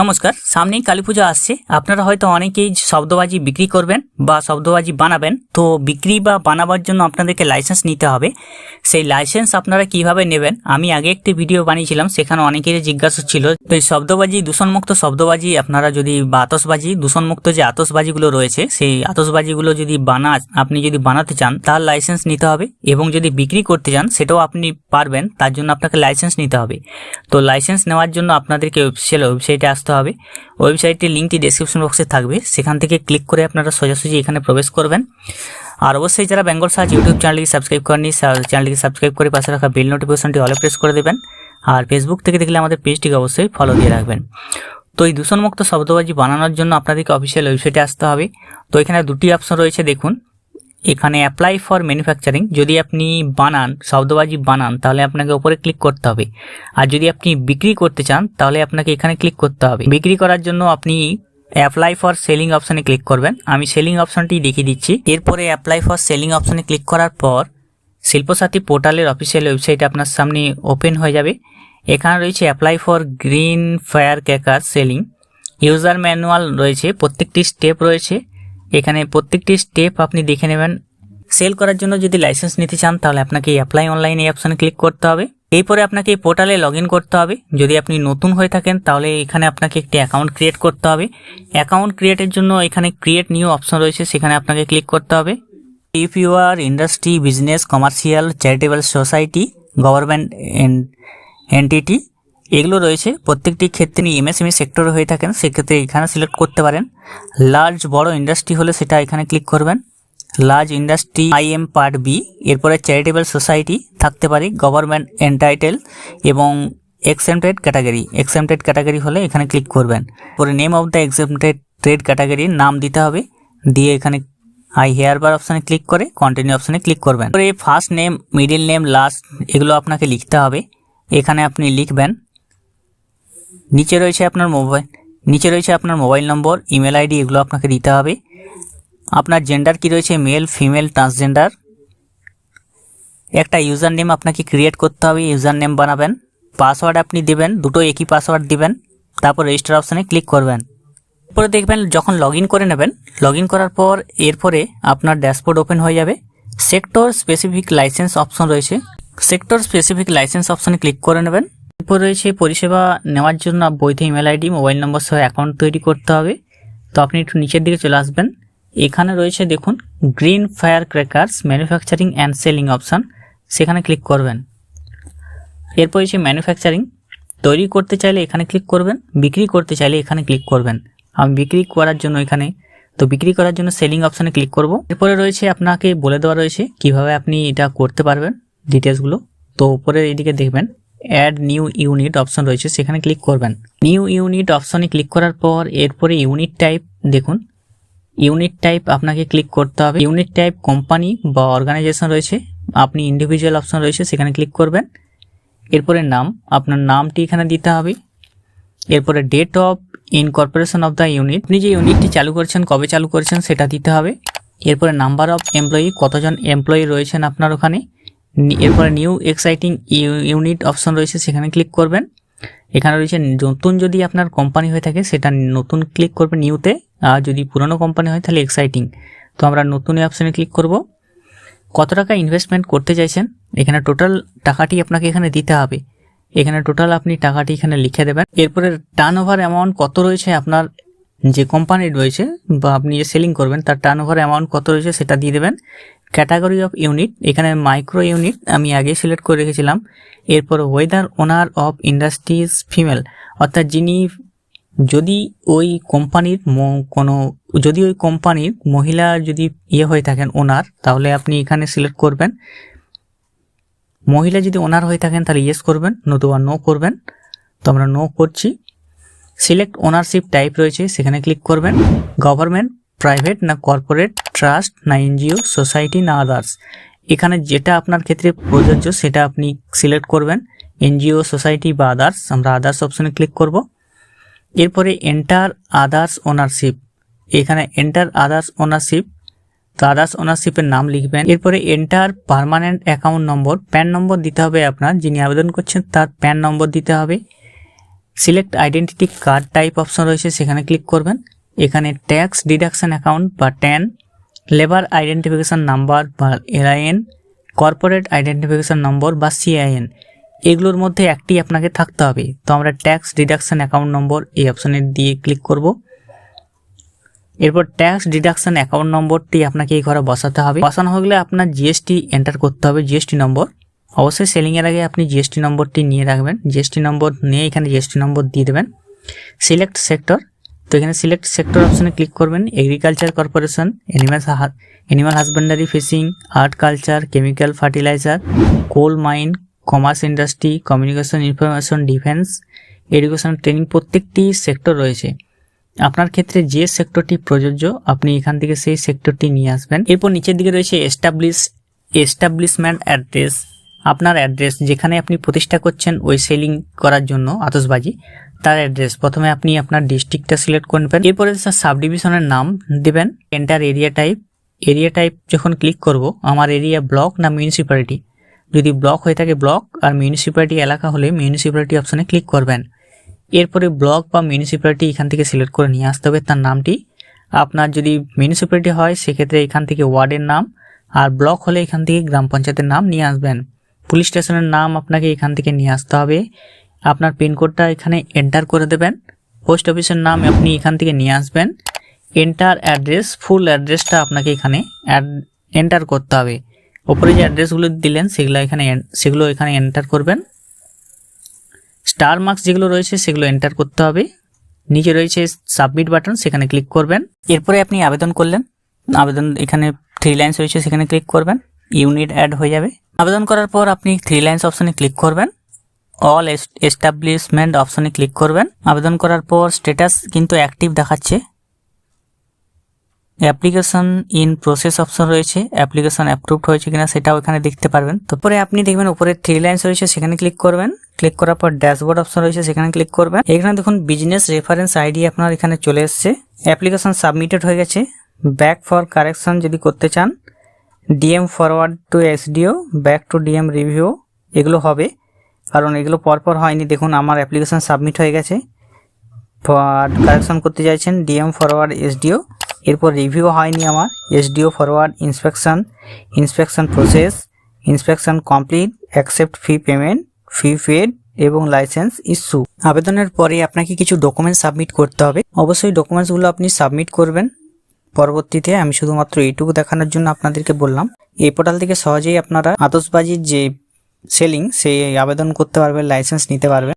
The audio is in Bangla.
নমস্কার, সামনেই কালী পুজো আসছে। আপনারা হয়তো অনেকেই শব্দবাজি বিক্রি করবেন বা শব্দবাজি বানাবেন। তো বিক্রি বা বানাবার জন্য আপনাদেরকে লাইসেন্স নিতে হবে। সেই লাইসেন্স আপনারা কীভাবে নেবেন? আমি আগে একটি ভিডিও বানিয়েছিলাম, সেখানে অনেকেরই জিজ্ঞাসা ছিল। তো এই শব্দবাজি, দূষণমুক্ত শব্দবাজি, আপনারা যদি বা আতসবাজি দূষণমুক্ত যে আতসবাজিগুলো রয়েছে, সেই আতসবাজিগুলো যদি বানা, আপনি যদি বানাতে চান, তার লাইসেন্স নিতে হবে। এবং যদি বিক্রি করতে চান, সেটাও আপনি পারবেন, তার জন্য আপনাকে লাইসেন্স নিতে হবে। তো লাইসেন্স নেওয়ার জন্য আপনাদেরকে অফিসিয়াল ওয়েবসাইটে আসতে হবে। ওয়েবসাইটের লিঙ্কটি ডেসক্রিপশন বক্সে থাকবে। সেখান থেকে ক্লিক করে আপনারা সোজাসুজি এখানে প্রবেশ করবেন। আর অবশ্যই যারা বেঙ্গল সার্চ ইউটিউব চ্যানেলকে সাবস্ক্রাইব করেনি চ্যানেলটিকে সাবস্ক্রাইব করে পাশে রাখা বেল নোটিফিকেশনটি অলে প্রেস করে দেবেন। আর ফেসবুক থেকে দেখলে আমাদের পেজটিকে অবশ্যই ফলো দিয়ে রাখবেন। তো এই দূষণমুক্ত শব্দবাজি বানানোর জন্য আপনাদেরকে অফিসিয়াল ওয়েবসাইটে আসতে হবে। তো এখানে দুটি অপশন রয়েছে, দেখুন। এখানে অ্যাপ্লাই ফর ম্যানুফ্যাকচারিং যদি আপনি বানান, শব্দবাজি বানান, তাহলে আপনাকে ওপরে ক্লিক করতে হবে। আর যদি আপনি বিক্রি করতে চান, তাহলে আপনাকে এখানে ক্লিক করতে হবে। বিক্রি করার জন্য আপনি অ্যাপ্লাই ফর সেলিং অপশানে ক্লিক করবেন। আমি সেলিং অপশনটি দেখিয়ে দিচ্ছি। এরপরে অ্যাপ্লাই ফর সেলিং অপশানে ক্লিক করার পর শিল্পসাথী পোর্টালের অফিসিয়াল ওয়েবসাইট আপনার সামনে ওপেন হয়ে যাবে। এখানে রয়েছে apply for green fire cracker selling user manual রয়েছে, প্রত্যেকটি স্টেপ রয়েছে। এখানে প্রত্যেকটি স্টেপ আপনি দেখে নেবেন। সেল করার জন্য যদি লাইসেন্স নিতে চান, তাহলে আপনাকে অ্যাপ্লাই অনলাইন এই অপশানে ক্লিক করতে হবে। এরপরে আপনাকে এই পোর্টালে লগ করতে হবে। যদি আপনি নতুন হয়ে থাকেন, তাহলে এখানে আপনাকে একটি অ্যাকাউন্ট ক্রিয়েট করতে হবে। অ্যাকাউন্ট ক্রিয়েটের জন্য এখানে ক্রিয়েট নিউ অপশন রয়েছে, সেখানে আপনাকে ক্লিক করতে হবে। If you are industry business commercial charitable society government entity এগুলো রয়েছে। প্রত্যেকটি ক্ষেত্রে এমএসএমই সেক্টর হয়ে থাকেন, সেক্ষেত্রে এখানে সিলেক্ট করতে পারেন। লার্জ বড় ইন্ডাস্ট্রি হলে সেটা এখানে ক্লিক করবেন। Large industry IM part B এরপরে চ্যারিটেবল সোসাইটি থাকতে পারে গভর্নমেন্ট এন্টাইটেল এবং এক্সেমটেড ক্যাটাগরি এক্সেমটেড ক্যাটাগরি হলে এখানে ক্লিক করবেন। পরে name of the exempted trade ক্যাটাগরির নাম দিতে হবে। দিয়ে এখানে আই হেয়ার বার অপশানে ক্লিক করে কন্টিনিউ অপশানে ক্লিক করবেন। পরে first name middle name last এগুলো আপনাকে লিখতে হবে। এখানে আপনি লিখবেন নিচে রয়েছে আপনার মোবাইল, নিচে রয়েছে আপনার মোবাইল নম্বর, ইমেল আইডি এগুলো আপনাকে দিতে হবে। আপনার জেন্ডার কি রয়েছে মেল ফিমেল ট্রান্সজেন্ডার একটা ইউজার নেম আপনাকে ক্রিয়েট করতে হবে ইউজার নেম বানাবেন পাসওয়ার্ড আপনি দেবেন, দুটো একই পাসওয়ার্ড দিবেন, তারপর রেজিস্টার অপশানে ক্লিক করবেন। এরপরে দেখবেন যখন লগ করে নেবেন লগ করার পর এরপরে আপনার ড্যাশবোর্ড ওপেন হয়ে যাবে। সেক্টর স্পেসিফিক লাইসেন্স অপশন রয়েছে। সেক্টর স্পেসিফিক লাইসেন্স অপশানে ক্লিক করে নেবেন। এরপর রয়েছে পরিষেবা নেওয়ার জন্য বৈধ ইমেল আইডি, মোবাইল নম্বর সহ অ্যাকাউন্ট তৈরি করতে হবে। তো আপনি একটু নিচের দিকে চলে আসবেন। এখানে রয়েছে দেখুন, green fire crackers, manufacturing and selling option. সেখানে ক্লিক করবেন। এরপর হচ্ছে ম্যানুফ্যাকচারিং। তৈরি করতে চাইলে এখানে ক্লিক করবেন, বিক্রি করতে চাইলে এখানে ক্লিক করবেন। আমি বিক্রি করার জন্য এখানে, তো বিক্রি করার জন্য সেলিং অপশানে ক্লিক করব। এরপরে রয়েছে আপনাকে বলে দেওয়া রয়েছে কীভাবে আপনি এটা করতে পারবেন ডিটেলসগুলো তো উপরে এইদিকে দেখবেন অ্যাড নিউ ইউনিট অপশন রয়েছে, সেখানে ক্লিক করবেন। নিউ ইউনিট অপশনে ক্লিক করার পর এরপরে ইউনিট টাইপ দেখুন। ইউনিট টাইপ আপনাকে ক্লিক করতে হবে। ইউনিট টাইপ কোম্পানি বা অর্গানাইজেশন রয়েছে, আপনি ইন্ডিভিজুয়াল অপশন রয়েছে, সেখানে ক্লিক করবেন। এরপরে নাম, আপনার নামটি এখানে দিতে হবে। এরপরে date of incorporation of the unit আপনি যে ইউনিটটি চালু করছেন, কবে চালু করেছেন, সেটা দিতে হবে। এরপরে নাম্বার অফ এমপ্লয়ি কতজন এমপ্লয়ি রয়েছেন আপনার ওখানে। এরপরে নিউ এক্সাইটিং ইউনিট অপশন রয়েছে, সেখানে ক্লিক করবেন। এখানে রয়েছে নতুন যদি আপনার কোম্পানি হয়ে থাকে, সেটা নতুন ক্লিক করবেন নিউতে আর যদি পুরনো কোম্পানি হয়, তাহলে এক্সাইটিং তো আমরা নতুন এই অপশানে ক্লিক করব। কত টাকা ইনভেস্টমেন্ট করতে চাইছেন? এখানে টোটাল টাকাটি আপনাকে এখানে দিতে হবে। এখানে টোটাল আপনি টাকাটি এখানে লিখে দেবেন। এরপরে টার্ন ওভার অ্যামাউন্ট কত রয়েছে আপনার যে কোম্পানির রয়েছে, বা আপনি যে সেলিং করবেন, তার টার্ন ওভার অ্যামাউন্ট কত রয়েছে সেটা দিয়ে দেবেন। ক্যাটাগরি অফ ইউনিট, এখানে মাইক্রো ইউনিট আমি আগে সিলেক্ট করে রেখেছিলাম। এরপর whether owner of industries female, অর্থাৎ যিনি যদি ওই কোম্পানির কোনো, যদি ওই কোম্পানির মহিলা যদি ইয়ে হয়ে থাকেন ওনার, তাহলে আপনি এখানে সিলেক্ট করবেন। মহিলা যদি ওনার হয়ে থাকেন, তাহলে ইয়েস করবেন, নতুবা নো করবেন। তো আমরা নো করছি। সিলেক্ট ওনারশিপ টাইপ রয়েছে, সেখানে ক্লিক করবেন। গভর্নমেন্ট প্রাইভেট না কর্পোরেট ট্রাস্ট না এনজিও সোসাইটি না আদার্স এখানে যেটা আপনার ক্ষেত্রে প্রযোজ্য, সেটা আপনি সিলেক্ট করবেন। এনজিও সোসাইটি বা আদার্স আমরা আদার্স অপশনে ক্লিক করব। এরপরে এন্টার আদার্স ওনারশিপ এখানে এন্টার আদার্স ওনারশিপ তো আদার্স ওনারশিপের নাম লিখবেন। এরপরে enter permanent account number PAN number দিতে হবে আপনার। যিনি আবেদন করছেন, তার প্যান নম্বর দিতে হবে। Select identity card type option রয়েছে, সেখানে ক্লিক করবেন। এখানে ট্যাক্স ডিডাকশন অ্যাকাউন্ট বা ট্যান লেবার আইডেন্টিফিকেশন নাম্বার বা এলআইএন কর্পোরেট আইডেন্টিফিকেশন নম্বর বা সিআইএন এগুলোর মধ্যে একটি আপনাকে থাকতে হবে। তো আমরা ট্যাক্স ডিডাকশন অ্যাকাউন্ট নম্বর এই অপশনে দিয়ে ক্লিক করব। এরপর ট্যাক্স ডিডাকশন অ্যাকাউন্ট নম্বরটি আপনাকে এই ঘরে বসাতে হবে। বসানো গেলে আপনার জিএসটি এন্টার করতে হবে জিএসটি নম্বর অবশ্যই সেলিংয়ের আগে আপনি জিএসটি নম্বরটি নিয়ে রাখবেন। জিএসটি নম্বর নিয়ে এখানে জিএসটি নম্বর দিয়ে দেবেন। সিলেক্ট সেক্টর তো এখানে সিলেক্ট সেক্টর অপশানে ক্লিক করবেন agriculture corporation animal animal husbandry fishing art culture chemical fertiliser coal mine commerce industry communication information defence education training প্রত্যেকটি সেক্টর রয়েছে। আপনার ক্ষেত্রে যে সেক্টরটি প্রযোজ্য, আপনি এখান থেকে সেই সেক্টরটি নিয়ে আসবেন। এরপর নিচের দিকে রয়েছে এস্টাবলিশ এস্টাবলিশমেন্ট অ্যাড্রেস আপনার অ্যাড্রেস যেখানে আপনি প্রতিষ্ঠা করছেন ওই সেলিং করার জন্য আতসবাজি তার অ্যাড্রেস। প্রথমে আপনি আপনার ডিস্ট্রিক্টটা সিলেক্ট করবেন এরপরে সাব ডিভিশনের নাম দেবেন। Enter area type area type যখন ক্লিক করব, আমার এরিয়া ব্লক না মিউনিসিপ্যালিটি যদি ব্লক হয়ে থাকে ব্লক আর মিউনিসিপ্যালিটি এলাকা হলে মিউনিসিপ্যালিটি অপশনে ক্লিক করবেন। এরপরে ব্লক বা মিউনিসিপ্যালিটি এখান থেকে সিলেক্ট করে নিয়ে আসতে হবে তার নামটি। আপনার যদি মিউনিসিপ্যালিটি হয়, সেক্ষেত্রে এখান থেকে ওয়ার্ডের নাম, আর ব্লক হলে এখান থেকে গ্রাম পঞ্চায়েতের নাম নিয়ে আসবেন। পুলিশ স্টেশনের নাম আপনাকে এখান থেকে নিয়ে আসতে হবে। আপনার পিনকোডটা এখানে এন্টার করে দেবেন। পোস্ট অফিসের নাম আপনি এখান থেকে নিয়ে আসবেন। এন্টার অ্যাড্রেস, ফুল অ্যাড্রেসটা আপনাকে এখানে এন্টার করতে হবে। ওপরে যে অ্যাড্রেসগুলো দিলেন, সেগুলো এখানে সেগুলো এখানে এন্টার করবেন। স্টার মার্কস যেগুলো রয়েছে, সেগুলো এন্টার করতে হবে। নিচে রয়েছে সাবমিট বাটন, সেখানে ক্লিক করবেন। এরপরে আপনি আবেদন করলেন। আবেদন এখানে থ্রি লাইন্স রয়েছে, সেখানে ক্লিক করবেন। ইউনিট অ্যাড হয়ে যাবে। আবেদন করার পর আপনি থ্রি লাইন্স অপশনে ক্লিক করবেন। অল এস্টাবলিশমেন্ট অপশনে ক্লিক করবেন। আবেদন করার পর স্ট্যাটাস কিন্তু অ্যাক্টিভ দেখাচ্ছে। অ্যাপ্লিকেশন ইন প্রসেস অপশন রয়েছে। অ্যাপ্লিকেশন অ্যাপ্রুভড হয়েছে কিনা সেটাও এখানে দেখতে পারবেন। তারপরে আপনি দেখবেন উপরে থ্রি লাইন্স রয়েছে, সেখানে ক্লিক করবেন। ক্লিক করার পর ড্যাশবোর্ড অপশন রয়েছে, সেখানে ক্লিক করবেন। এখানে দেখুন বিজনেস রেফারেন্স আইডি আপনার এখানে চলে এসছে। অ্যাপ্লিকেশন সাবমিটেড হয়ে গেছে। ব্যাক ফর কারেকশন যদি করতে চান DM forward to SDO back to DM review এগুলো হবে। কারণ এগুলো পরপর হয়নি। দেখুন, আমার অ্যাপ্লিকেশন সাবমিট হয়ে গেছে। কারেকশন করতে চাইছেন ডিএম ফরওয়ার্ড এসডিও এরপর রিভিউ হয়নি আমার। SDO forward inspection inspection process inspection complete accept fee payment fee paid এবং লাইসেন্স ইস্যু আবেদনের পরে আপনাকে কিছু ডকুমেন্টস সাবমিট করতে হবে। অবশ্যই ডকুমেন্টসগুলো আপনি সাবমিট করবেন। পরবর্তীতে আমি শুধুমাত্র এইটুকু দেখানোর জন্য আপনাদেরকে বললাম। এই পোর্টাল থেকে সহজেই আপনারা আতসবাজির যে সেলিং, সেই আবেদন করতে পারবেন, লাইসেন্স নিতে পারবেন।